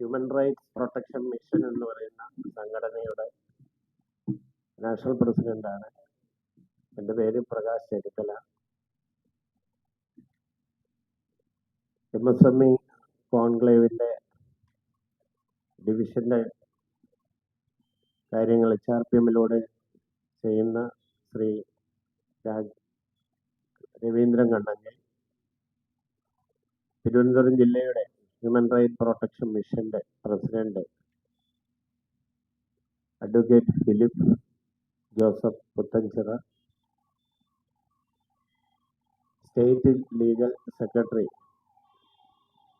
Human rights protection mission എന്ന് പറയുന്ന സംഘടനയുടെ നാഷണൽ പ്രസിഡന്റാണ് എന്റെ പേര് Prakash Cheruthala M S M E കോൺക്ലേവിന്റെ ഡിവിഷന്റെ കാര്യങ്ങൾ എച്ച് ആർ പി എമ്മിലൂടെ ചെയ്യുന്ന ശ്രീ രാജ് രവീന്ദ്രൻ കണ്ണങ്കൽ. തിരുവനന്തപുരം ജില്ലയുടെ ഹ്യൂമൻ റൈറ്റ് പ്രൊട്ടക്ഷൻ മിഷന്റെ president advocate Philip Joseph Puthenchira state legal secretary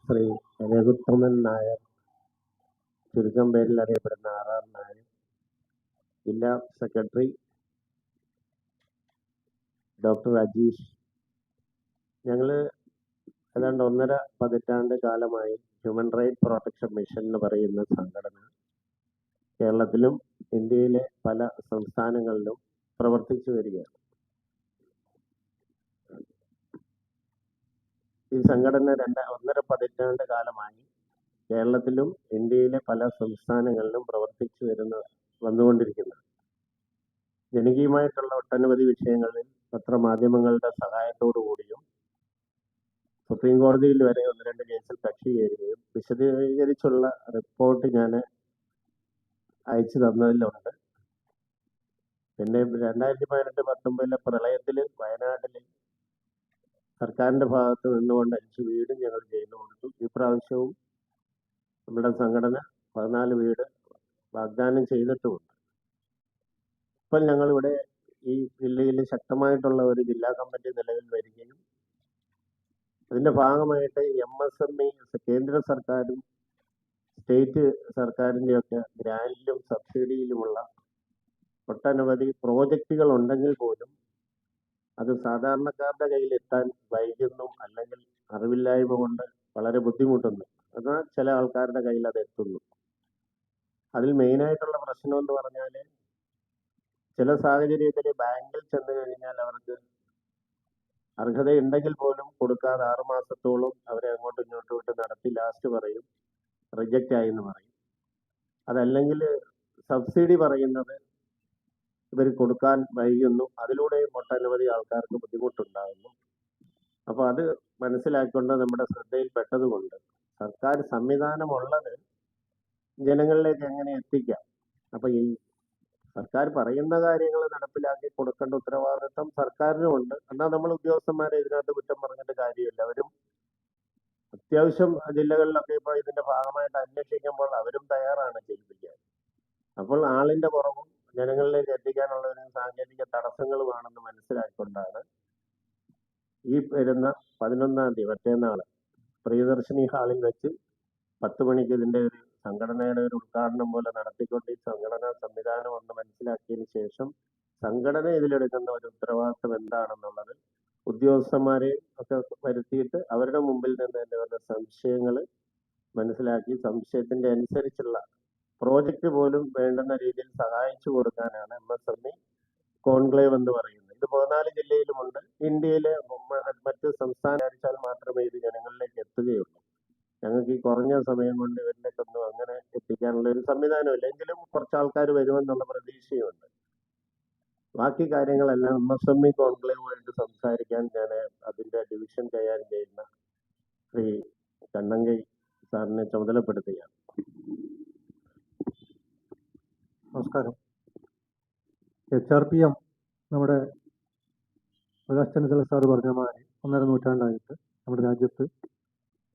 Shri Raghuthaman Nair ചുരുക്കം പേരിൽ അറിയപ്പെടുന്ന ആർ ആർ നായർ ജില്ലാ സെക്രട്ടറി ഡോക്ടർ അജീഷ്. ഞങ്ങൾ ഏതാണ്ട് ഒന്നര പതിറ്റാണ്ട് കാലമായി ഹ്യൂമൻ റൈറ്റ് പ്രൊട്ടക്ഷൻ മിഷൻ എന്ന് പറയുന്ന സംഘടന കേരളത്തിലും ഇന്ത്യയിലെ പല സംസ്ഥാനങ്ങളിലും പ്രവർത്തിച്ചു വരികയാണ്. ഈ സംഘടന രണ്ട ഒന്നര പതിറ്റാണ്ട് കാലമായി കേരളത്തിലും ഇന്ത്യയിലെ പല സംസ്ഥാനങ്ങളിലും പ്രവർത്തിച്ചു വരുന്ന വന്നുകൊണ്ടിരിക്കുന്നത്. ജനകീയമായിട്ടുള്ള ഒട്ടനവധി വിഷയങ്ങളിൽ പത്രമാധ്യമങ്ങളുടെ സഹായത്തോടു കൂടിയും സുപ്രീം കോടതിയിൽ വരെ ഒന്ന് രണ്ട് കേസിൽ കക്ഷി ചേരുകയും വിശദീകരിച്ചുള്ള റിപ്പോർട്ട് ഞാൻ അയച്ചു തന്നതിലുണ്ട്. പിന്നെ രണ്ടായിരത്തി പതിനെട്ട് പത്തൊമ്പതിലെ പ്രളയത്തിൽ വയനാട്ടിൽ സർക്കാരിന്റെ ഭാഗത്ത് നിന്നുകൊണ്ട് അഞ്ച് വീടും ഞങ്ങൾ ചെയ്തു കൊടുത്തു. ഈ പ്രാവശ്യവും നമ്മുടെ സംഘടന പതിനാല് വീട് വാഗ്ദാനം ചെയ്തിട്ടുമുണ്ട്. ഇപ്പം ഞങ്ങളിവിടെ ഈ ജില്ലയിൽ ശക്തമായിട്ടുള്ള ഒരു ജില്ലാ കമ്മിറ്റി നിലവിൽ വരികയും അതിന്റെ ഭാഗമായിട്ട് എം എസ് എം ഇ കേന്ദ്ര സർക്കാരും സ്റ്റേറ്റ് സർക്കാരിന്റെയൊക്കെ ഗ്രാൻഡിലും സബ്സിഡിയിലുമുള്ള ഒട്ടനവധി പ്രോജക്റ്റുകൾ ഉണ്ടെങ്കിൽ പോലും അത് സാധാരണക്കാരുടെ കയ്യിൽ എത്താൻ വൈകുന്നു അല്ലെങ്കിൽ അറിവില്ലായ്മ കൊണ്ട് വളരെ ബുദ്ധിമുട്ടുന്നു. എന്നാൽ ചില ആൾക്കാരുടെ കയ്യിൽ അത് എത്തുന്നു. അതിൽ മെയിനായിട്ടുള്ള പ്രശ്നം എന്ന് പറഞ്ഞാൽ ചില സാഹചര്യത്തിൽ ബാങ്കിൽ ചെന്ന് കഴിഞ്ഞാൽ അവർക്ക് അർഹതയുണ്ടെങ്കിൽ പോലും കൊടുക്കാതെ ആറ് മാസത്തോളം അവരെ അങ്ങോട്ടും ഇങ്ങോട്ടും വിട്ട് നടത്തി ലാസ്റ്റ് പറയും. റിജക്റ്റ് ആയി എന്ന് പറയും. അതല്ലെങ്കിൽ സബ്സിഡി പറയുന്നത് ഇവർ കൊടുക്കാൻ വൈകുന്നു. അതിലൂടെ ഒട്ടനവധി ആൾക്കാർക്ക് ബുദ്ധിമുട്ടുണ്ടാകുന്നു. അപ്പോൾ അത് മനസ്സിലാക്കിക്കൊണ്ട് നമ്മുടെ ശ്രദ്ധയിൽ കൊണ്ട് സർക്കാർ സംവിധാനമുള്ളത് ജനങ്ങളിലേക്ക് എങ്ങനെ എത്തിക്കാം? അപ്പൊ ഈ സർക്കാർ പറയുന്ന കാര്യങ്ങൾ നടപ്പിലാക്കി കൊടുക്കേണ്ട ഉത്തരവാദിത്വം സർക്കാരിനുമുണ്ട് എന്നാൽ നമ്മൾ ഉദ്യോഗസ്ഥന്മാരെ ഇതിനകത്ത് കുറ്റം പറഞ്ഞിട്ട് കാര്യമില്ല. അവരും അത്യാവശ്യം ജില്ലകളിലൊക്കെ ഇപ്പോൾ ഇതിന്റെ ഭാഗമായിട്ട് അന്വേഷിക്കുമ്പോൾ അവരും തയ്യാറാണ് ചെയ്യിപ്പിക്കാൻ അപ്പോൾ ആളിന്റെ കുറവും ജനങ്ങളിലേക്ക് എത്തിക്കാനുള്ള ഒരു സാങ്കേതിക തടസ്സങ്ങളുമാണെന്ന് മനസ്സിലാക്കിക്കൊണ്ടാണ് ഈ വരുന്ന പതിനൊന്നാം തീയതി മറ്റേന്നാൾ പ്രിയദർശിനി ഹാളിൽ വെച്ച് പത്ത് മണിക്ക് ഇതിന്റെ ഒരു സംഘടനയുടെ ഒരു ഉദ്ഘാടനം പോലെ നടത്തിക്കൊണ്ട് ഈ സംഘടനാ സംവിധാനം ഒന്ന് മനസ്സിലാക്കിയതിന് ശേഷം സംഘടന ഇതിലെടുക്കുന്ന ഒരു ഉത്തരവാദിത്വം എന്താണെന്നുള്ളത് ഉദ്യോഗസ്ഥന്മാരെ ഒക്കെ വരുത്തിയിട്ട് അവരുടെ മുമ്പിൽ നിന്ന് തന്നെ വരുന്ന സംശയങ്ങൾ മനസ്സിലാക്കി സംശയത്തിന്റെ അനുസരിച്ചുള്ള പ്രോജക്റ്റ് പോലും വേണ്ടുന്ന രീതിയിൽ സഹായിച്ചു കൊടുക്കാനാണ് M S M E conclave എന്ന് പറയുന്നത്. ഇത് പതിനാല് ജില്ലയിലുമുണ്ട്. ഇന്ത്യയിലെ മറ്റ് സംസ്ഥാനം മാത്രമേ ഇത് ജനങ്ങളിലേക്ക് എത്തുകയുള്ളൂ. ഞങ്ങൾക്ക് ഈ കുറഞ്ഞ സമയം കൊണ്ട് ഇവരിലേക്കൊന്നും അങ്ങനെ എത്തിക്കാനുള്ള ഒരു സംവിധാനമില്ല. എങ്കിലും കുറച്ച് ആൾക്കാർ വരുമെന്നുള്ള പ്രതീക്ഷയുണ്ട്. ബാക്കി കാര്യങ്ങളെല്ലാം എം എസ് എം ഇ കോൺക്ലേവുമായിട്ട് സംസാരിക്കാൻ ഞാൻ അതിന്റെ ഡിവിഷൻ കൈകാര്യം ചെയ്യുന്ന ശ്രീ കണ്ണങ്കൈ സാറിനെ ചുമതലപ്പെടുത്തുകയാണ്. നമസ്കാരം. എച്ച് ആർ പി എം നമ്മുടെ പ്രകാശ് ചെന്നിത്തല സാർ പറഞ്ഞ മാതിരി ഒന്നര നൂറ്റാണ്ടായിട്ട് നമ്മുടെ രാജ്യത്ത്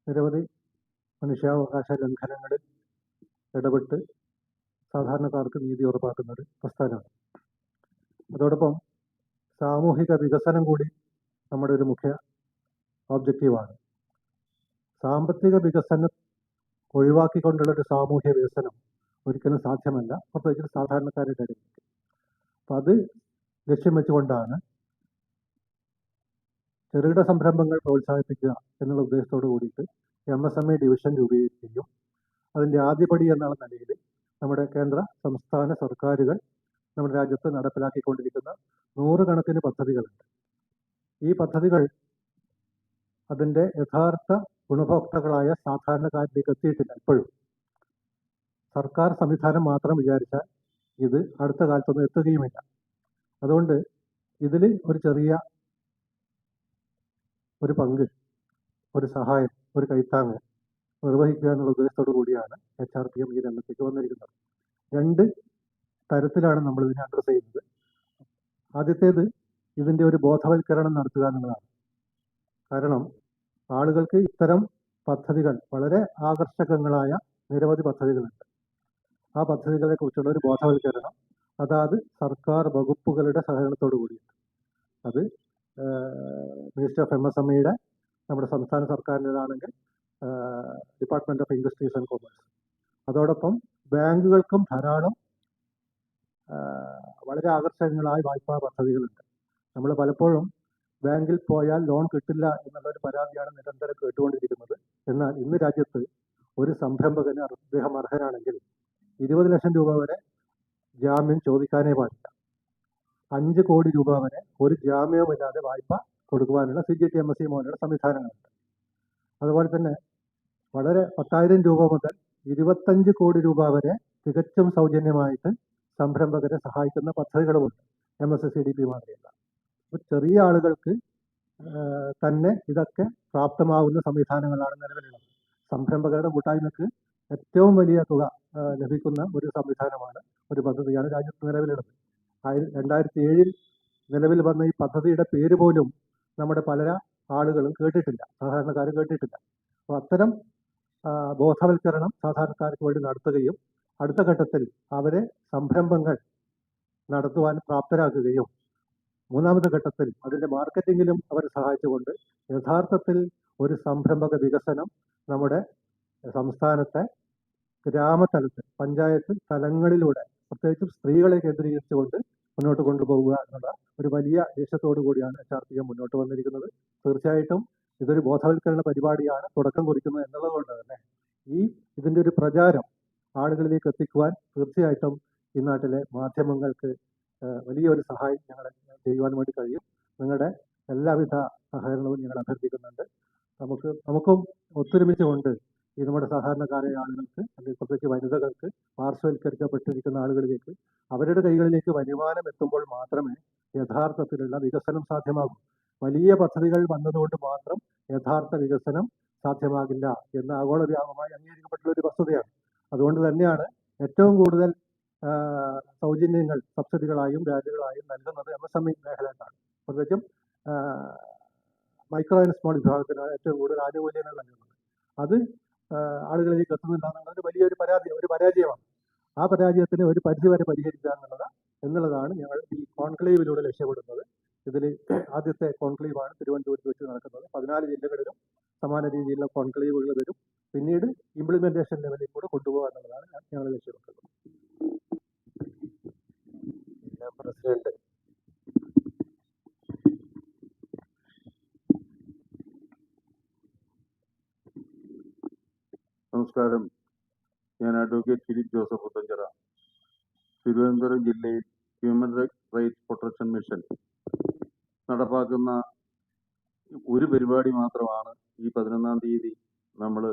നിരവധി മനുഷ്യാവകാശ ലംഘനങ്ങളിൽ ഇടപെട്ട് സാധാരണക്കാർക്ക് നീതി ഉറപ്പാക്കുന്ന ഒരു പ്രസ്ഥാനമാണ്. അതോടൊപ്പം സാമൂഹിക വികസനം കൂടി നമ്മുടെ ഒരു മുഖ്യ ഓബ്ജക്റ്റീവാണ് സാമ്പത്തിക വികസനം ഒഴിവാക്കിക്കൊണ്ടുള്ള ഒരു സാമൂഹ്യ വികസനം ഒരിക്കലും സാധ്യമല്ല. പ്രത്യേകിച്ച് സാധാരണക്കാരുടെ ഇടയിൽ. അപ്പം അത് ലക്ഷ്യം വെച്ചുകൊണ്ടാണ് ചെറുകിട സംരംഭങ്ങൾ പ്രോത്സാഹിപ്പിക്കുക എന്നുള്ള ഉദ്ദേശത്തോട് കൂടിയിട്ട് M S M E division രൂപീകരിക്കുകയും അതിന്റെ ആദ്യപടി എന്നുള്ള നിലയിൽ നമ്മുടെ കേന്ദ്ര സംസ്ഥാന സർക്കാരുകൾ നമ്മുടെ രാജ്യത്ത് നടപ്പിലാക്കിക്കൊണ്ടിരിക്കുന്ന നൂറുകണക്കിന് പദ്ധതികളുണ്ട്. ഈ പദ്ധതികൾ അതിന്റെ യഥാർത്ഥ ഗുണഭോക്താക്കളായ സാധാരണക്കാരിലേക്ക് എത്തിയിട്ടില്ല ഇപ്പോഴും. സർക്കാർ സംവിധാനം മാത്രം വിചാരിച്ചാൽ ഇത് അടുത്ത കാലത്തൊന്നും എത്തുകയുമില്ല. അതുകൊണ്ട് ഇതിൽ ഒരു ചെറിയ ഒരു പങ്ക് ഒരു സഹായം ഒരു കൈത്താങ്ങ് നിർവഹിക്കുക എന്നുള്ള ഉദ്ദേശത്തോടു കൂടിയാണ് എച്ച് ആർ പി എം ഈ രംഗത്തേക്ക് വന്നിരിക്കുന്നത്. രണ്ട് തരത്തിലാണ് നമ്മൾ ഇതിനെ അഡ്രസ് ചെയ്യുന്നത്. ആദ്യത്തേത് ഇതിന്റെ ഒരു ബോധവൽക്കരണം നടത്തുക എന്നുള്ളതാണ്. കാരണം ആളുകൾക്ക് ഇത്തരം പദ്ധതികൾ വളരെ ആകർഷകങ്ങളായ നിരവധി പദ്ധതികളുണ്ട്. ആ പദ്ധതികളെ കുറിച്ചുള്ള ഒരു ബോധവൽക്കരണം അതാത് സർക്കാർ വകുപ്പുകളുടെ സഹകരണത്തോടു കൂടിയിട്ട് അത് minister of M S M ഇയുടെ നമ്മുടെ സംസ്ഥാന സർക്കാരിന്റെതാണെങ്കിൽ department of industries and commerce അതോടൊപ്പം ബാങ്കുകൾക്കും ധാരാളം വളരെ ആകർഷകങ്ങളായ വായ്പാ പദ്ധതികളുണ്ട്. നമ്മൾ പലപ്പോഴും ബാങ്കിൽ പോയാൽ ലോൺ കിട്ടില്ല എന്നുള്ള ഒരു പരാതിയാണ് നിരന്തരം കേട്ടുകൊണ്ടിരിക്കുന്നത്. എന്നാൽ ഇന്ന് രാജ്യത്ത് ഒരു സംരംഭകന് അദ്ദേഹം അർഹനാണെങ്കിൽ ഇരുപത് ലക്ഷം രൂപ വരെ ജാമ്യം ചോദിക്കാനേ പാടില്ല. അഞ്ച് കോടി രൂപ വരെ ഒരു ജാമ്യവുമില്ലാതെ വായ്പ കൊടുക്കുവാനുള്ള C G T M S C മോനുള്ള സംവിധാനങ്ങളുണ്ട്. അതുപോലെ തന്നെ വളരെ പത്തായിരം രൂപ മുതൽ ഇരുപത്തഞ്ച് കോടി രൂപ വരെ തികച്ചും സൗജന്യമായിട്ട് സംരംഭകരെ സഹായിക്കുന്ന പദ്ധതികളുമുണ്ട് M S C D P അപ്പോൾ ചെറിയ ആളുകൾക്ക് തന്നെ ഇതൊക്കെ പ്രാപ്തമാവുന്ന സംവിധാനങ്ങളാണ് നിലവിലുള്ളത്. സംരംഭകരുടെ കൂട്ടായ്മക്ക് ഏറ്റവും വലിയ തുക ലഭിക്കുന്ന ഒരു സംവിധാനമാണ് ഒരു പദ്ധതിയാണ് രാജ്യത്ത് നിലവിലുള്ളത്. രണ്ടായിരത്തി ഏഴിൽ നിലവിൽ വന്ന ഈ പദ്ധതിയുടെ പേര് പോലും നമ്മുടെ പല ആളുകളും കേട്ടിട്ടില്ല. സാധാരണക്കാർ കേട്ടിട്ടില്ല. അപ്പോൾ അത്തരം ബോധവൽക്കരണം സാധാരണക്കാർക്ക് വേണ്ടി നടത്തുകയും അടുത്ത ഘട്ടത്തിൽ അവരെ സംരംഭങ്ങൾ നടത്തുവാൻ പ്രാപ്തരാക്കുകയും മൂന്നാമത്തെ ഘട്ടത്തിൽ അതിന്റെ മാർക്കറ്റിങ്ങിലും അവരെ സഹായിച്ചുകൊണ്ട് യഥാർത്ഥത്തിൽ ഒരു സംരംഭക വികസനം നമ്മുടെ സംസ്ഥാനത്തെ ഗ്രാമതലത്തിൽ പഞ്ചായത്ത് തലങ്ങളിലൂടെ പ്രത്യേകിച്ചും സ്ത്രീകളെ കേന്ദ്രീകരിച്ചുകൊണ്ട് മുന്നോട്ട് കൊണ്ടുപോകുക എന്നുള്ള ഒരു വലിയ ലക്ഷ്യത്തോടു കൂടിയാണ് എച്ച് ആർ പി എം മുന്നോട്ട് വന്നിരിക്കുന്നത്. തീർച്ചയായിട്ടും ഇതൊരു ബോധവൽക്കരണ പരിപാടിയാണ് തുടക്കം കുറിക്കുന്നത് എന്നുള്ളത് കൊണ്ട് തന്നെ. ഈ ഇതിന്റെ ഒരു പ്രചാരം ആളുകളിലേക്ക് എത്തിക്കുവാൻ തീർച്ചയായിട്ടും ഈ നാട്ടിലെ മാധ്യമങ്ങൾക്ക് വലിയൊരു സഹായം ഞങ്ങൾ ചെയ്യുവാൻ വേണ്ടി കഴിയും. നിങ്ങളുടെ എല്ലാവിധ സഹകരണവും ഞങ്ങൾ അഭ്യർത്ഥിക്കുന്നുണ്ട്. നമുക്ക് നമുക്കും ഒത്തൊരുമിച്ച് കൊണ്ട് ഈ നമ്മുടെ സാധാരണക്കാരായ ആളുകൾക്ക് അല്ലെങ്കിൽ പ്രത്യേകിച്ച് വനിതകൾക്ക് പാർശ്വവൽക്കരിക്കപ്പെട്ടിരിക്കുന്ന ആളുകളിലേക്ക് അവരുടെ കൈകളിലേക്ക് വരുമാനം എത്തുമ്പോൾ മാത്രമേ യഥാർത്ഥത്തിലുള്ള വികസനം സാധ്യമാകൂ. വലിയ പദ്ധതികൾ വന്നതുകൊണ്ട് മാത്രം യഥാർത്ഥ വികസനം സാധ്യമാകില്ല എന്ന് ആഗോള വ്യാപകമായി അംഗീകരിക്കപ്പെട്ടുള്ള ഒരു വസ്തുതയാണ് അതുകൊണ്ട് തന്നെയാണ് ഏറ്റവും കൂടുതൽ സൗജന്യങ്ങൾ സബ്സിഡികളായും ഗ്രാന്റുകളായും നൽകുന്നത് എം എസ് എം ഇ മേഖലയിലാണ്. പ്രത്യേകിച്ചും മൈക്രോ ആൻഡ് സ്മോൾ വിഭാഗത്തിനാണ് ഏറ്റവും കൂടുതൽ ആനുകൂല്യങ്ങൾ നൽകുന്നത്. അത് ആളുകളിലേക്ക് എത്തുന്നില്ല എന്നുള്ളത് വലിയൊരു പരാതി ഒരു പരാജയമാണ്. ആ പരാജയത്തിന് ഒരു പരിധിവരെ പരിഹരിക്കുക എന്നുള്ളത് എന്നുള്ളതാണ് ഞങ്ങൾ ഈ കോൺക്ലേവിലൂടെ ലക്ഷ്യപ്പെടുന്നത് ഇതിൽ ആദ്യത്തെ കോൺക്ലേവാണ് തിരുവനന്തപുരത്ത് വെച്ച് നടക്കുന്നത്. പതിനാല് ജില്ലകളിലും സമാന രീതിയിലുള്ള കോൺക്ലേവുകൾ വരും. പിന്നീട് ഇംപ്ലിമെന്റേഷൻ ലെവലിൽ കൂടെ കൊണ്ടുപോകുക എന്നുള്ളതാണ് ഞങ്ങൾ ലക്ഷ്യമിട്ടുള്ളത്. പ്രസിഡന്റ് നമസ്കാരം. ഞാൻ advocate Philip Joseph Puthenchira. Thiruvananthapuram ജില്ലയിൽ ഹ്യൂമൻ റൈറ്റ്സ് പ്രൊട്ടക്ഷൻ മിഷൻ നടപ്പാക്കുന്ന ഒരു പരിപാടി മാത്രമാണ് ഈ പതിനൊന്നാം തീയതി നമ്മൾ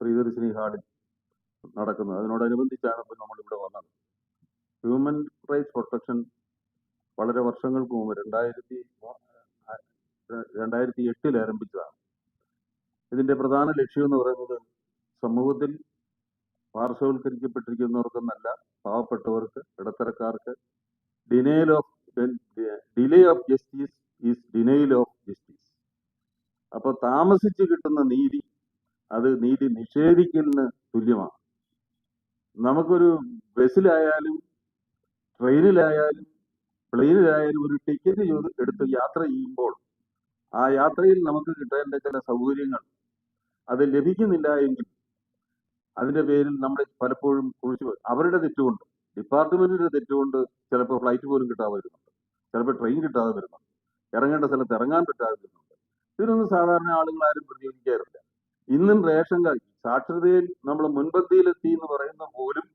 പ്രീതർശിനി ഹാളിൽ നടക്കുന്നത്. അതിനോടനുബന്ധിച്ചാണ് ഇപ്പോൾ നമ്മളിവിടെ വന്നത്. ഹ്യൂമൻ റൈറ്റ്സ് പ്രൊട്ടക്ഷൻ വളരെ വർഷങ്ങൾക്ക് മുമ്പ് രണ്ടായിരത്തി രണ്ടായിരത്തി എട്ടിൽ ആരംഭിച്ചതാണ്. ഇതിന്റെ പ്രധാന ലക്ഷ്യം എന്ന് പറയുന്നത് സമൂഹത്തിൽ പാർശ്വവൽക്കരിക്കപ്പെട്ടിരിക്കുന്നവർക്കെന്നല്ല പാവപ്പെട്ടവർക്ക് ഇടത്തരക്കാർക്ക് denial of delay of justice is denial of justice അപ്പൊ താമസിച്ച് കിട്ടുന്ന നീതി അത് നീതി നിഷേധിക്കലിന് തുല്യമാണ്. നമുക്കൊരു ബസ്സിലായാലും ട്രെയിനിലായാലും പ്ലെയിനിലായാലും ഒരു ടിക്കറ്റ് എടുത്ത് യാത്ര ചെയ്യുമ്പോൾ ആ യാത്രയിൽ നമുക്ക് കിട്ടേണ്ട ചില സൗകര്യങ്ങൾ അത് ലഭിക്കുന്നില്ല എങ്കിൽ അതിന്റെ പേരിൽ നമ്മൾ പലപ്പോഴും കുഴിച്ചു. അവരുടെ തെറ്റുകൊണ്ട് ഡിപ്പാർട്ട്മെന്റിന്റെ തെറ്റുകൊണ്ട് ചിലപ്പോൾ ഫ്ലൈറ്റ് പോലും കിട്ടാതെ വരുന്നുണ്ട് ചിലപ്പോൾ ട്രെയിൻ കിട്ടാതെ വരുന്നുണ്ട്. ഇറങ്ങേണ്ട സ്ഥലത്ത് ഇറങ്ങാൻ പറ്റാതെ വരുന്നുണ്ട് ഇതിനൊന്നും സാധാരണ ആളുകൾ ആരും പ്രതികരിക്കാറില്ല. ഇന്നും റേഷൻ കാർഡ് സാക്ഷരതയിൽ നമ്മൾ മുൻപന്തിയിലെത്തി എന്ന് പറയുന്ന പോലും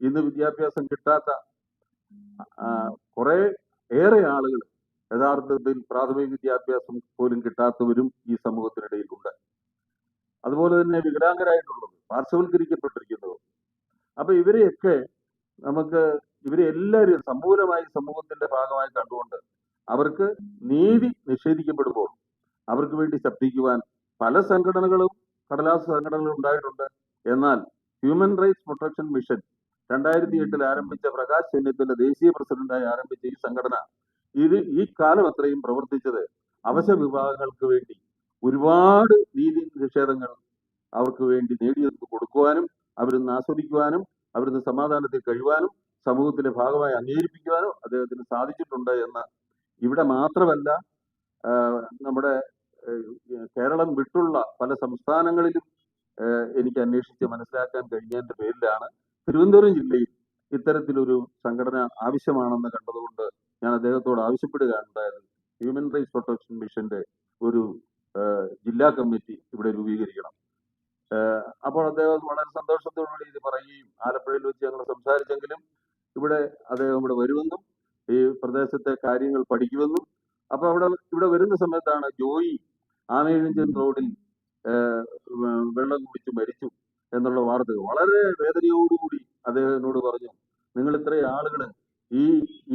ഇന്ന് വിദ്യാഭ്യാസം കിട്ടാത്ത കുറെ ഏറെ ആളുകൾ യഥാർത്ഥത്തിൽ പ്രാഥമിക വിദ്യാഭ്യാസം പോലും കിട്ടാത്തവരും ഈ സമൂഹത്തിനിടയിലുണ്ട്. അതുപോലെ തന്നെ വികലാംഗരായിട്ടുള്ളത് പാർശ്വവൽക്കരിക്കപ്പെട്ടിരിക്കുന്നവർ അപ്പൊ ഇവരെയൊക്കെ നമുക്ക് ഇവരെ എല്ലാവരും സമൂലമായി സമൂഹത്തിന്റെ ഭാഗമായി കണ്ടുകൊണ്ട് അവർക്ക് നീതി നിഷേധിക്കപ്പെടുമ്പോൾ അവർക്ക് വേണ്ടി ശബ്ദിക്കുവാൻ പല സംഘടനകളും കടലാസ് സംഘടനകളും ഉണ്ടായിട്ടുണ്ട്. എന്നാൽ ഹ്യൂമൻ റൈറ്റ്സ് പ്രൊട്ടക്ഷൻ മിഷൻ രണ്ടായിരത്തി എട്ടിൽ ആരംഭിച്ച പ്രകാശ് ചെന്നിത്തല ദേശീയ പ്രസിഡന്റായി ആരംഭിച്ച ഈ സംഘടന ഇത് ഈ കാലം അത്രയും പ്രവർത്തിച്ചത്. അവശ വിഭാഗങ്ങൾക്ക് വേണ്ടി ഒരുപാട് നീതി നിഷേധങ്ങൾ അവർക്ക് വേണ്ടി നേടിയെടുത്ത് കൊടുക്കുവാനും അവരിന്ന് ആസ്വദിക്കുവാനും അവരിന്ന് സമാധാനത്തിൽ കഴിയുവാനും സമൂഹത്തിന്റെ ഭാഗമായി അംഗീകരിപ്പിക്കുവാനും അദ്ദേഹത്തിന് സാധിച്ചിട്ടുണ്ട് എന്ന് ഇവിടെ മാത്രമല്ല നമ്മുടെ കേരളം വിട്ടുള്ള പല സംസ്ഥാനങ്ങളിലും എനിക്ക് അന്വേഷിച്ച് മനസ്സിലാക്കാൻ കഴിഞ്ഞതിന്റെ പേരിലാണ് തിരുവനന്തപുരം ജില്ലയിൽ ഇത്തരത്തിലൊരു സംഘടന ആവശ്യമാണെന്ന് കണ്ടതുകൊണ്ട് ഞാൻ അദ്ദേഹത്തോട് ആവശ്യപ്പെടുകയാണ് ഉണ്ടായത് ഹ്യൂമൻ റൈറ്റ്സ് പ്രൊട്ടക്ഷൻ മിഷന്റെ ഒരു ജില്ലാ കമ്മിറ്റി ഇവിടെ രൂപീകരിക്കണം. അപ്പോൾ അദ്ദേഹം വളരെ സന്തോഷത്തോടുകൂടി ഇത് പറയുകയും ആലപ്പുഴയിൽ വെച്ച് ഞങ്ങൾ സംസാരിച്ചെങ്കിലും ഇവിടെ അദ്ദേഹം ഇവിടെ വരുമെന്നും ഈ പ്രദേശത്തെ കാര്യങ്ങൾ പഠിക്കുമെന്നും. അപ്പൊ അവിടെ ഇവിടെ വരുന്ന സമയത്താണ് ജോയി ആനയിഞ്ചൻ റോഡിൽ വെള്ളം കുടിച്ച് മരിച്ചു എന്നുള്ള വാർത്ത. വളരെ വേദനയോടുകൂടി അദ്ദേഹം എന്നോട് പറഞ്ഞു നിങ്ങൾ ഇത്രയും ആളുകൾ ഈ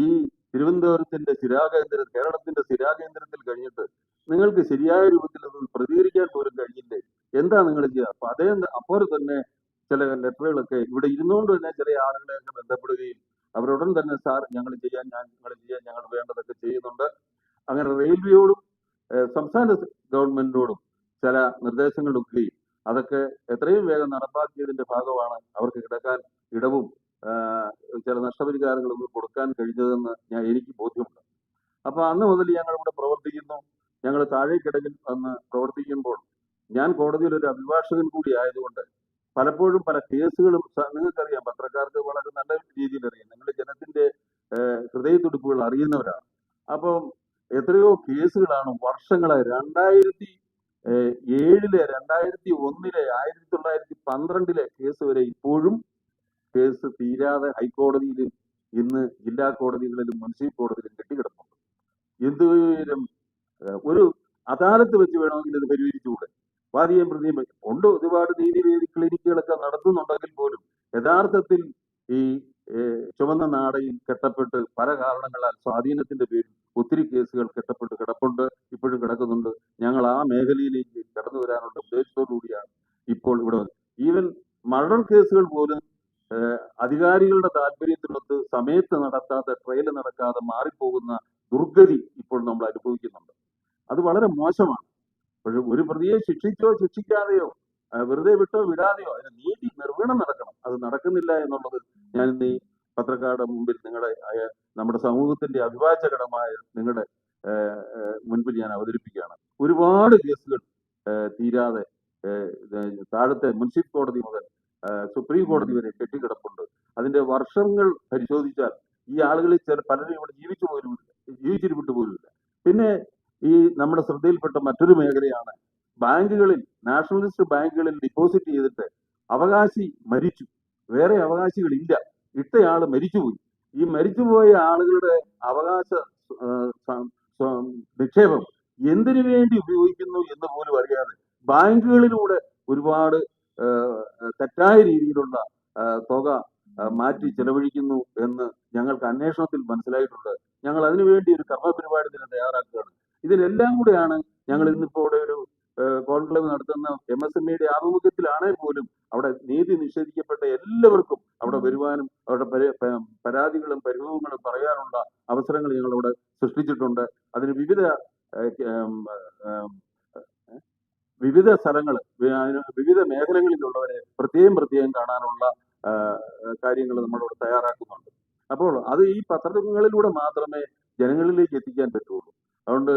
ഈ തിരുവനന്തപുരത്തിന്റെ സ്ഥിരാകേന്ദ്ര കേരളത്തിന്റെ സ്ഥിരാകേന്ദ്രത്തിൽ കഴിഞ്ഞിട്ട് നിങ്ങൾക്ക് ശരിയായ രൂപത്തിൽ അത് പ്രതികരിക്കാൻ പോലും കഴിഞ്ഞില്ലേ? എന്താ നിങ്ങൾ ചെയ്യുക? അപ്പൊ അതേ അപ്പോൾ തന്നെ ചില ലെറ്ററുകളൊക്കെ ഇവിടെ ഇരുന്നുകൊണ്ട് തന്നെ ചില ആളുകളെയൊക്കെ ബന്ധപ്പെടുകയും അവരുടൻ തന്നെ സാർ ഞങ്ങൾ ചെയ്യാൻ ഞാൻ നിങ്ങൾ ചെയ്യാൻ ഞങ്ങൾ വേണ്ടതൊക്കെ ചെയ്യുന്നുണ്ട്. അങ്ങനെ റെയിൽവേയോടും സംസ്ഥാന ഗവൺമെന്റിനോടും ചില നിർദ്ദേശങ്ങൾ എടുക്കുകയും അതൊക്കെ എത്രയും വേഗം നടപ്പാക്കിയതിന്റെ ഭാഗമാണ് അവർക്ക് കിടക്കാൻ ഇടവും ചില നഷ്ടപരിഹാരങ്ങളൊക്കെ കൊടുക്കാൻ കഴിഞ്ഞതെന്ന് ഞാൻ എനിക്ക് ബോധ്യമുണ്ട്. അപ്പൊ അന്ന് മുതൽ ഞങ്ങൾ ഇവിടെ പ്രവർത്തിക്കുന്നു. ഞങ്ങൾ താഴേക്കിടയിൽ അന്ന് പ്രവർത്തിക്കുമ്പോൾ ഞാൻ കോടതിയിൽ ഒരു അഭിഭാഷകൻ കൂടി ആയതുകൊണ്ട് പലപ്പോഴും പല കേസുകളും നിങ്ങൾക്കറിയാം പത്രക്കാർക്ക് വളരെ നല്ല രീതിയിൽ അറിയാം. നിങ്ങൾ ജനത്തിന്റെ ഹൃദയത്തുടിപ്പുകൾ അറിയുന്നവരാണ്. അപ്പം എത്രയോ കേസുകളാണ് വർഷങ്ങളായി രണ്ടായിരത്തി ഏഴിലെ രണ്ടായിരത്തി ഒന്നിലെ ആയിരത്തി തൊള്ളായിരത്തി പന്ത്രണ്ടിലെ കേസ് വരെ ഇപ്പോഴും കേസ് തീരാതെ ഹൈക്കോടതിയിലും ഇന്ന് ജില്ലാ കോടതികളിലും മുനിസിപ്പൽ കോടതിയിലും കെട്ടിക്കിടപ്പുണ്ട്. എന്തുവരും ഒരു അദാലത്ത് വെച്ച് വേണമെങ്കിൽ ഇത് പരിഹരിച്ചുകൂടെ? വാദിയും പ്രതിയും ഉണ്ട് ഒരുപാട് നീതിവേദി ക്ലിനിക്കുകളൊക്കെ നടത്തുന്നുണ്ടെങ്കിൽ പോലും യഥാർത്ഥത്തിൽ ഈ ചുവന്ന നാടയിൽ കെട്ടപ്പെട്ട് പല കാരണങ്ങളാൽ സ്വാധീനത്തിന്റെ പേരിൽ ഒത്തിരി കേസുകൾ കെട്ടപ്പെട്ട് കിടപ്പുണ്ട് ഇപ്പോഴും കിടക്കുന്നുണ്ട്. ഞങ്ങൾ ആ മേഖലയിലേക്ക് കടന്നു വരാനുള്ള ഉദ്ദേശത്തോടു കൂടിയാണ് ഇപ്പോൾ ഇവിടെ ഈവൻ മർഡർ കേസുകൾ പോലും അധികാരികളുടെ താല്പര്യത്തിനൊത്ത് സമയത്ത് നടത്താതെ ട്രയൽ നടക്കാതെ മാറിപ്പോകുന്ന ദുർഗതി ഇപ്പോൾ നമ്മൾ അനുഭവിക്കുന്നുണ്ട്. അത് വളരെ മോശമാണ്. പക്ഷെ ഒരു പ്രതിയെ ശിക്ഷിച്ചോ ശിക്ഷിക്കാതെയോ വെറുതെ വിട്ടോ വിടാതെയോ അതിന് നീതി നിർവഹണം നടക്കണം. അത് നടക്കുന്നില്ല എന്നുള്ളത് ഞാൻ ഈ പത്രക്കാരുടെ മുമ്പിൽ നിങ്ങളുടെ നമ്മുടെ സമൂഹത്തിന്റെ അവിഭാജ്യഘടമായ നിങ്ങളുടെ മുൻപിൽ ഞാൻ അവതരിപ്പിക്കുകയാണ്. ഒരുപാട് കേസുകൾ തീരാതെ താഴത്തെ മുനിസിപ്പൽ കോടതി മുതൽ സുപ്രീം കോടതി വരെ കെട്ടിക്കിടപ്പുണ്ട് അതിന്റെ വർഷങ്ങൾ പരിശോധിച്ചാൽ ഈ ആളുകളിൽ ചില പലരും ഇവിടെ ജീവിച്ചു പോലുമില്ല ജീവിച്ചിരിപ്പിട്ട് പോലുമില്ല പിന്നെ ഈ നമ്മുടെ ശ്രദ്ധയിൽപ്പെട്ട മറ്റൊരു മേഖലയാണ് ബാങ്കുകളിൽ നാഷണലിസ്റ്റ് ബാങ്കുകളിൽ ഡിപ്പോസിറ്റ് ചെയ്തിട്ട് അവകാശി മരിച്ചു. വേറെ അവകാശികളില്ല ഇട്ടയാൾ മരിച്ചുപോയി. ഈ മരിച്ചുപോയ ആളുകളുടെ അവകാശ നിക്ഷേപം എന്തിനു വേണ്ടി ഉപയോഗിക്കുന്നു എന്ന് പോലും അറിയാതെ ബാങ്കുകളിലൂടെ ഒരുപാട് തെറ്റായ രീതിയിലുള്ള തുക മാറ്റി ചെലവഴിക്കുന്നു എന്ന് ഞങ്ങൾക്ക് അന്വേഷണത്തിൽ മനസ്സിലായിട്ടുണ്ട്. ഞങ്ങൾ അതിനുവേണ്ടി ഒരു കർമ്മ പരിപാടി തന്നെ തയ്യാറാക്കുകയാണ്. ഇതിലെല്ലാം കൂടെയാണ് ഞങ്ങൾ ഇന്നിപ്പോ ഇവിടെ ഒരു കോൺക്ലേവ് നടത്തുന്ന എം എസ് എം ഇയുടെ ആഭിമുഖ്യത്തിലാണെങ്കിൽ പോലും അവിടെ നീതി നിഷേധിക്കപ്പെട്ട എല്ലാവർക്കും അവിടെ വരുവാനും അവരുടെ പരാതികളും പരിഭവങ്ങളും പറയാനുള്ള അവസരങ്ങൾ ഞങ്ങൾ ഇവിടെ സൃഷ്ടിച്ചിട്ടുണ്ട്. അതിന് വിവിധ വിവിധ സ്ഥലങ്ങൾ വിവിധ മേഖലകളിലുള്ളവരെ പ്രത്യേകം പ്രത്യേകം കാണാനുള്ള കാര്യങ്ങൾ നമ്മളിവിടെ തയ്യാറാക്കുന്നുണ്ട്. അപ്പോൾ അത് ഈ പത്രങ്ങളിലൂടെ മാത്രമേ ജനങ്ങളിലേക്ക് എത്തിക്കാൻ പറ്റുള്ളൂ. അതുകൊണ്ട്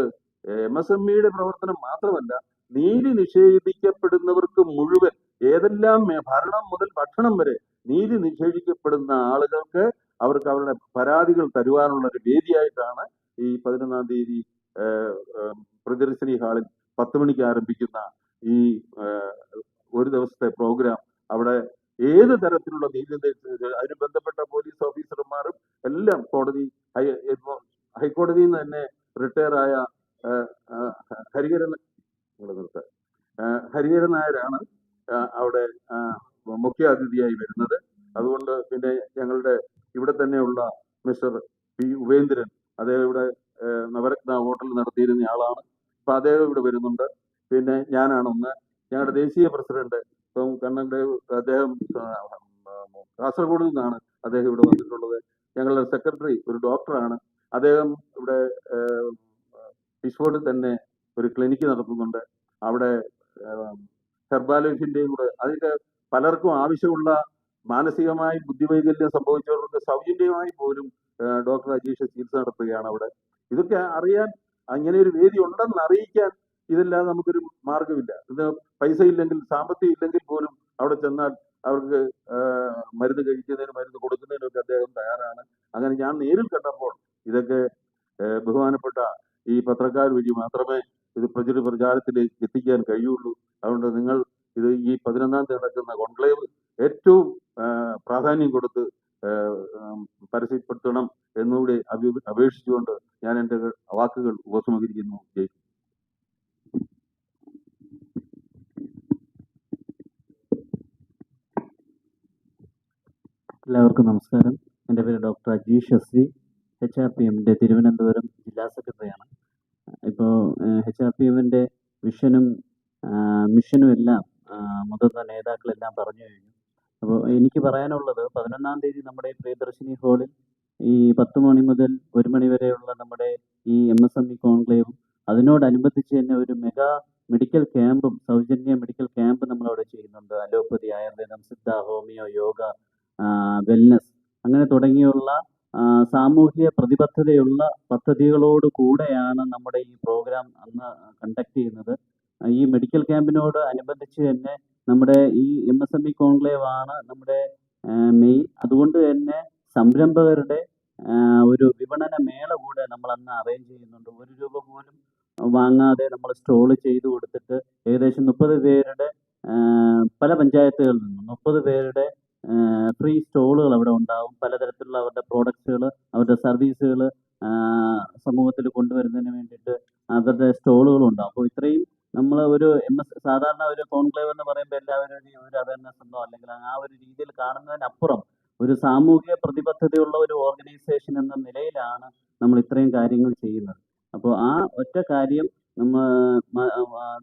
എം എസ് എം ഇയുടെ പ്രവർത്തനം മാത്രമല്ല നീതി നിഷേധിക്കപ്പെടുന്നവർക്ക് മുഴുവൻ ഏതെല്ലാം ഭരണം മുതൽ ഭക്ഷണം വരെ നീതി നിഷേധിക്കപ്പെടുന്ന ആളുകൾക്ക് അവർക്ക് അവരുടെ പരാതികൾ തരുവാനുള്ള ഒരു വേദിയായിട്ടാണ് ഈ പതിനൊന്നാം തീയതി പ്രദർശനി ഹാളിൽ പത്ത് മണിക്ക് ആരംഭിക്കുന്ന ഈ ഒരു ദിവസത്തെ പ്രോഗ്രാം അവിടെ ഏത് തരത്തിലുള്ള നീതി അതിന് ബന്ധപ്പെട്ട പോലീസ് ഓഫീസർമാരും എല്ലാം കോടതി ഹൈക്കോടതിയിൽ നിന്ന് തന്നെ റിട്ടയർ ആയ ഹരിഹരൻ നിർത്ത്. ഹരിഹരൻ നായരാണ് അവിടെ മുഖ്യ അതിഥിയായി വരുന്നത് അതുകൊണ്ട് പിന്നെ ഞങ്ങളുടെ ഇവിടെ തന്നെയുള്ള മിസ്റ്റർ പി ഉപേന്ദ്രൻ അദ്ദേഹം ഇവിടെ ഏഹ്, നവരത്ന ഹോട്ടൽ നടത്തിയിരുന്ന ആളാണ് അപ്പൊ അദ്ദേഹം ഇവിടെ വരുന്നുണ്ട്. പിന്നെ ഞാനാണ് ഒന്ന് ഞങ്ങളുടെ ദേശീയ പ്രസിഡന്റ്. ഇപ്പം കണ്ണന്റെ അദ്ദേഹം ആ, ആ, കാസർഗോഡ് നിന്നാണ് അദ്ദേഹം ഇവിടെ വന്നിട്ടുള്ളത്. ഞങ്ങളുടെ സെക്രട്ടറി ഒരു ഡോക്ടറാണ്. അദ്ദേഹം ഇവിടെ ഫിഷ്ബോർഡിൽ തന്നെ ഒരു ക്ലിനിക്ക് നടത്തുന്നുണ്ട്. അവിടെ ഹെർബാലൈഫിന്റെയും കൂടെ അതിന്റെ പലർക്കും ആവശ്യമുള്ള മാനസികമായി ബുദ്ധിവൈകല്യം സംഭവിച്ചവർക്ക് സൗജന്യമായി പോലും ഡോക്ടർ അജീഷ് ചികിത്സ നടത്തുകയാണ് അവിടെ. ഇതൊക്കെ അറിയാൻ അങ്ങനെ ഒരു വേദി ഉണ്ടെന്ന് അറിയിക്കാൻ ഇതല്ലാതെ നമുക്കൊരു മാർഗമില്ല ഇത് പൈസ ഇല്ലെങ്കിൽ സാമ്പത്തികം ഇല്ലെങ്കിൽ പോലും അവിടെ ചെന്നാൽ അവർക്ക് മരുന്ന് കഴിക്കുന്നതിനും മരുന്ന് കൊടുക്കുന്നതിനൊക്കെ അദ്ദേഹം തയ്യാറാണ്. അങ്ങനെ ഞാൻ നേരിൽ കണ്ടപ്പോൾ ഇതൊക്കെ ബഹുമാനപ്പെട്ട ഈ പത്രക്കാർ വഴി മാത്രമേ ഇത് പ്രചര പ്രചാരത്തിലേക്ക് എത്തിക്കാൻ കഴിയുള്ളൂ. അതുകൊണ്ട് നിങ്ങൾ ഇത് ഈ പതിനൊന്നാം തീയതി നടക്കുന്ന കോൺക്ലേവ് ഏറ്റവും പ്രാധാന്യം കൊടുത്ത് പരസ്യപ്പെടുത്തണം എന്നുകൂടി അപേക്ഷിച്ചുകൊണ്ട് ഞാൻ എന്റെ വാക്കുകൾ ഉപസംഹരിക്കുന്നു. ജയിക്കും എല്ലാവർക്കും നമസ്കാരം. എന്റെ പേര് doctor Ajeesh S C H R P എമ്മിന്റെ തിരുവനന്തപുരം ജില്ലാ സെക്രട്ടറിയാണ്. ഇപ്പോൾ എച്ച് ആർ പി എമ്മിന്റെ വിഷനും മിഷനും എല്ലാം മുതിർന്ന നേതാക്കളെല്ലാം പറഞ്ഞു കഴിഞ്ഞു. അപ്പോൾ എനിക്ക് പറയാനുള്ളത് പതിനൊന്നാം തീയതി നമ്മുടെ പ്രിയദർശിനി ഹാളിൽ ഈ പത്ത് മണി മുതൽ ഒരു മണി വരെയുള്ള നമ്മുടെ ഈ എം എസ് എം ഇ കോൺക്ലേവും അതിനോടനുബന്ധിച്ച് തന്നെ ഒരു മെഗാ മെഡിക്കൽ ക്യാമ്പും സൗജന്യ മെഡിക്കൽ ക്യാമ്പ് നമ്മളവിടെ ചെയ്യുന്നുണ്ട്. അലോപ്പതി ആയുർവേദം സിദ്ധ ഹോമിയോ യോഗ വെൽനസ് അങ്ങനെ തുടങ്ങിയുള്ള സാമൂഹിക പ്രതിബദ്ധതയുള്ള പദ്ധതികളോട് കൂടെയാണ് നമ്മുടെ ഈ പ്രോഗ്രാം അന്ന് കണ്ടക്ട് ചെയ്യുന്നത്. ഈ മെഡിക്കൽ ക്യാമ്പിനോട് അനുബന്ധിച്ച് തന്നെ നമ്മുടെ ഈ M S M E conclave ആണ് നമ്മുടെ മെയിൻ അതുകൊണ്ട് തന്നെ സംരംഭകരുടെ ഒരു വിപണന മേള കൂടെ നമ്മൾ അന്ന് അറേഞ്ച് ചെയ്യുന്നുണ്ട്. ഒരു രൂപ പോലും വാങ്ങാതെ നമ്മൾ സ്റ്റോൾ ചെയ്ത് കൊടുത്തിട്ട് ഏകദേശം മുപ്പത് പേരുടെ പല പഞ്ചായത്തുകളിൽ നിന്നും മുപ്പത് പേരുടെ ഫ്രീ സ്റ്റോളുകൾ അവിടെ ഉണ്ടാവും. പലതരത്തിലുള്ള അവരുടെ പ്രോഡക്റ്റുകൾ അവരുടെ സർവീസുകൾ സമൂഹത്തിൽ കൊണ്ടുവരുന്നതിന് വേണ്ടിയിട്ട് അവരുടെ സ്റ്റോളുകളും ഉണ്ടാവും. അപ്പോൾ ഇത്രയും നമ്മൾ ഒരു സാധാരണ ഒരു കോൺക്ലേവ് എന്ന് പറയുമ്പോൾ എല്ലാവരും ഒരു- അവയർനെസ് എന്നോ അല്ലെങ്കിൽ ആ ഒരു രീതിയിൽ കാണുന്നതിനപ്പുറം ഒരു സാമൂഹിക പ്രതിബദ്ധതയുള്ള ഒരു ഓർഗനൈസേഷൻ എന്ന നിലയിലാണ് നമ്മൾ ഇത്രയും കാര്യങ്ങൾ ചെയ്യുന്നത്. അപ്പോൾ ആ ഒറ്റ കാര്യം നമ്മൾ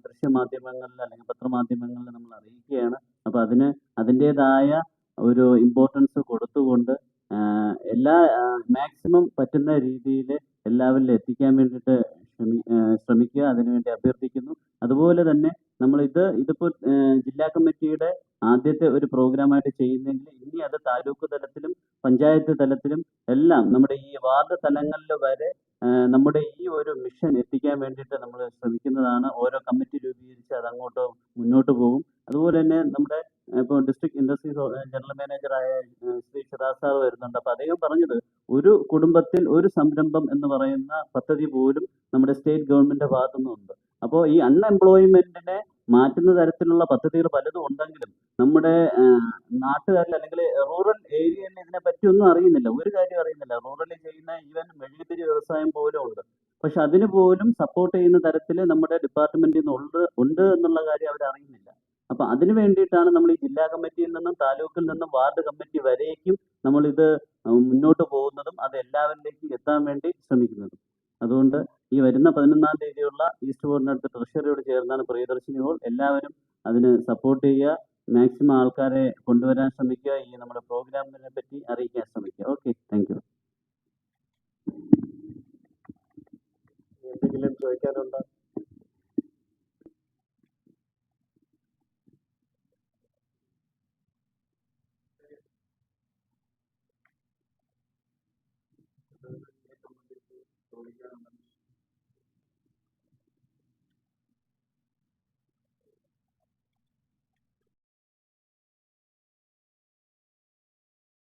ദൃശ്യമാധ്യമങ്ങളിൽ അല്ലെങ്കിൽ പത്രമാധ്യമങ്ങളിൽ നമ്മൾ അറിയിക്കുകയാണ്. അപ്പോൾ അതിന് അതിന്റെതായ ഒരു ഇമ്പോർട്ടൻസ് കൊടുത്തുകൊണ്ട് എല്ലാ മാക്സിമം പറ്റുന്ന രീതിയിൽ എല്ലാവരിലും എത്തിക്കാൻ വേണ്ടിയിട്ട് ശ്രമിക്കുക. അതിനുവേണ്ടി അഭ്യർത്ഥിക്കുന്നു. അതുപോലെ തന്നെ നമ്മൾ ഇത് ഇതിപ്പോ ജില്ലാ കമ്മിറ്റിയുടെ ആദ്യത്തെ ഒരു പ്രോഗ്രാമായിട്ട് ചെയ്യുന്നെങ്കിൽ ഇനി അത് താലൂക്ക് തലത്തിലും പഞ്ചായത്ത് തലത്തിലും എല്ലാം നമ്മുടെ ഈ വാർഡ് തലങ്ങളിൽ വരെ നമ്മുടെ ഈ ഒരു മിഷൻ എത്തിക്കാൻ വേണ്ടിയിട്ട് നമ്മൾ ശ്രമിക്കുന്നതാണ്. ഓരോ കമ്മിറ്റി രൂപീകരിച്ച് അത് അങ്ങോട്ട് മുന്നോട്ട് പോകും. അതുപോലെ തന്നെ നമ്മുടെ ഇപ്പോൾ ഡിസ്ട്രിക്ട് ഇൻഡസ്ട്രീസ് ജനറൽ മാനേജറായ ശ്രീ ഷിറാസ് സാർ വരുന്നുണ്ട്. അപ്പോൾ അദ്ദേഹം പറഞ്ഞത് ഒരു കുടുംബത്തിൽ ഒരു സംരംഭം എന്ന് പറയുന്ന പദ്ധതി പോലും നമ്മുടെ സ്റ്റേറ്റ് ഗവൺമെന്റിന്റെ ഭാഗത്തുനിന്നുണ്ട്. അപ്പോൾ ഈ അൺഎംപ്ലോയ്മെന്റിനെ മാറ്റുന്ന തരത്തിലുള്ള പദ്ധതികൾ പലതും ഉണ്ടെങ്കിലും നമ്മുടെ നാട്ടുകാരിൽ അല്ലെങ്കിൽ റൂറൽ ഏരിയയിൽ ഇതിനെ പറ്റി ഒന്നും അറിയുന്നില്ല. ഒരു കാര്യം അറിയുന്നില്ല. റൂറലിൽ ചെയ്യുന്ന ഈവൻ മെഴുകുതിരി വ്യവസായം പോലും ഉണ്ട്. പക്ഷെ അതിന് പോലും സപ്പോർട്ട് ചെയ്യുന്ന തരത്തിൽ നമ്മുടെ ഡിപ്പാർട്ട്മെന്റിൽ നിന്ന് ഉണ്ട് ഉണ്ട് എന്നുള്ള കാര്യം അവർ അറിയുന്നില്ല. അപ്പൊ അതിനു വേണ്ടിയിട്ടാണ് നമ്മൾ ഈ ജില്ലാ കമ്മിറ്റിയിൽ നിന്നും താലൂക്കിൽ നിന്നും വാർഡ് കമ്മിറ്റി വരേക്കും നമ്മൾ ഇത് മുന്നോട്ട് പോകുന്നതും അത് എല്ലാവരിലേക്കും എത്താൻ വേണ്ടി ശ്രമിക്കുന്നതും. അതുകൊണ്ട് ഈ വരുന്ന പതിനൊന്നാം തീയതിയുള്ള ഈസ്റ്റ് ബോർഡിനടുത്ത് ട്രഷറിയോട് ചേർന്നാണ് പ്രിയദർശിനി ഹോൾ. എല്ലാവരും അതിന് സപ്പോർട്ട് ചെയ്യുക. മാക്സിമം ആൾക്കാരെ കൊണ്ടുവരാൻ ശ്രമിക്കുക. ഈ നമ്മുടെ പ്രോഗ്രാമിനെ പറ്റി അറിയിക്കാൻ ശ്രമിക്കുക. ഓക്കെ താങ്ക് യു എന്തെങ്കിലും ചോദിക്കാനുണ്ടോ?